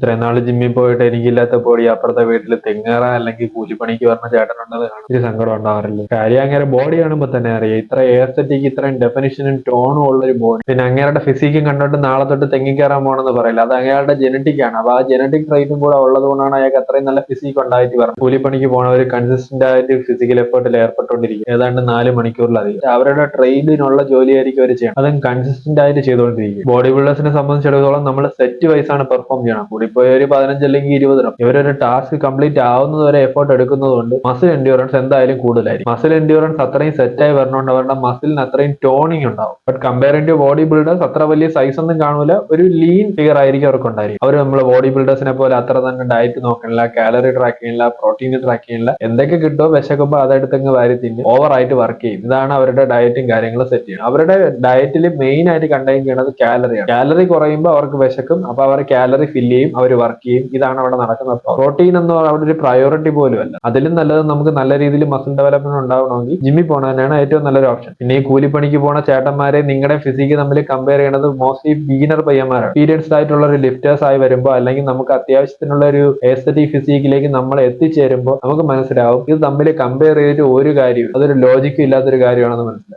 ഇത്രയും നാൾ ജിമ്മിൽ പോയിട്ട് എനിക്കില്ലാത്ത ബോഡി അപ്പുറത്തെ വീട്ടിൽ തെങ്ങേറ അല്ലെങ്കിൽ കൂലിപ്പണിക്ക് പറഞ്ഞ ചേട്ടനുണ്ടെന്ന് കാണും. ഒരു സങ്കടം ഉണ്ടാവാറില്ല. കാര്യം അങ്ങനെ ബോഡി കാണുമ്പോൾ തന്നെ അറിയാം. ഇത്ര എയർസെറ്റിക്ക് ഇത്രയും ഡെഫിനിഷനും ടോണും ഉള്ള ഒരു ബോഡി പിന്നെ അങ്ങേരുടെ ഫിസിക്കും കണ്ടോണ്ട് നാളെ തൊട്ട് തെങ്ങി കയറാൻ പോകണമെന്ന് പറയില്ല. അത് അങ്ങേരുടെ ജനറ്റിക് ആണ്. അപ്പൊ ആ ജനറ്റിക് ട്രൈറ്റും കൂടെ ഉള്ളത് കൊണ്ടാണ് അയാൾക്ക് അത്രയും നല്ല ഫിസിക് ഉണ്ടായിട്ട് പറഞ്ഞത് കൂലിപ്പണിക്ക് പോണവർ കൺസിസ്റ്റന്റ് ആയിട്ട് ഫിസിക്കൽ എഫേർട്ടിൽ ഏർപ്പെട്ടുകൊണ്ടിരിക്കും. ഏതാണ്ട് നാല് മണിക്കൂറിലധികം. അവരുടെ ട്രെയിനിനുള്ള ജോലിയായിരിക്കും അവർ ചെയ്യണം അതും കൺസിസ്റ്റന്റ് ആയിട്ട് ചെയ്തുകൊണ്ടിരിക്കും. ബോഡി ബിൽഡേഴ്സിനെ സംബന്ധിച്ചിടത്തോളം നമ്മൾ സെറ്റ് വൈസ് ആണ് പെർഫോം ചെയ്യണം. കൂടിപ്പോയി ഒരു പതിനഞ്ച് അല്ലെങ്കിൽ ഇരുപത് റൺ. ഇവരൊരു ടാസ്ക് കംപ്ലീറ്റ് ആവുന്നത് വരെ എഫേർട്ട് എടുക്കുന്നതുകൊണ്ട് മസിൽ എൻഡ്യൂറൻസ് എന്തായാലും കൂടുതലായിരിക്കും. മസിൽ എൻഡ്യൂറൻസ് അത്രയും സെറ്റായി വരണോണ്ട് അവരുടെ മസിലിന് അത്രയും ടോണിങ് ഉണ്ടാവും. But compare to body builders അത്ര വലിയ സൈസ് ഒന്നും കാണൂല. ഒരു ലീൻ ഫിഗർ ആയിരിക്കും അവർക്ക് ഉണ്ടായിരിക്കും അവർ നമ്മളെ ബോഡി ബിൽഡേഴ്സിനെ പോലെ അത്ര തന്നെ ഡയറ്റ് നോക്കണില്ല കാലറി ട്രാക്ക് ചെയ്യണില്ല പ്രോട്ടീൻ ട്രാക്ക് ചെയ്യണില്ല. എന്തൊക്കെ കിട്ടുമോ വിശക്കുമ്പോൾ അതെടുത്തങ്ങ് വാരി ഓവർ ആയിട്ട് വർക്ക് ചെയ്യും. ഇതാണ് അവരുടെ ഡയറ്റും കാര്യങ്ങളും സെറ്റ് ചെയ്യുന്നത്. അവരുടെ ഡയറ്റിൽ മെയിൻ ആയിട്ട് കണ്ടെയ്ൻ ചെയ്യുന്നത് കാലറിയാണ് കാലറി കുറയുമ്പോൾ അവർക്ക് വിശക്കും. അപ്പൊ അവർ കാലറി ഫില്ല് ചെയ്യും. അവർ വർക്ക് ചെയ്യും. ഇതാണ് അവിടെ നടക്കുന്നത് പ്രോട്ടീൻ എന്ന് അവിടെ ഒരു പ്രയോറിറ്റി പോലും അല്ല. അതിലും നല്ലത് നമുക്ക് നല്ല രീതിയിൽ മസിൽ ഡെവലപ്മെന്റ് ഉണ്ടാവണമെങ്കിൽ ജിമ്മിൽ പോകണത് തന്നെയാണ് ഏറ്റവും നല്ലൊരു ഓപ്ഷൻ പിന്നെ ഈ കൂലിപ്പണിക്ക് പോണ ചേട്ടന്മാരെ നിങ്ങളുടെ ഫിസിക്ക് തമ്മിൽ കമ്പയർ ചെയ്യുന്നത് മോസ്റ്റ്ലി ബീനർ പയ്യന്മാരാണ്. എക്സ്പീരിയൻസ്ഡ് ആയിട്ടുള്ള ഒരു ലിഫ്റ്റേഴ്സ് ആയി വരുമ്പോൾ അല്ലെങ്കിൽ നമുക്ക് അത്യാവശ്യത്തിനുള്ള ഒരു എസ്തറ്റിക് ഫിസിക്കിലേക്ക് നമ്മൾ എത്തിച്ചേരുമ്പോൾ നമുക്ക് മനസ്സിലാവും. ഇത് തമ്മിൽ കമ്പയർ ചെയ്തിട്ട് ഒരു കാര്യവും അതൊരു ലോജിക്കും ഇല്ലാത്തൊരു കാര്യമാണെന്ന് മനസ്സിലാവും.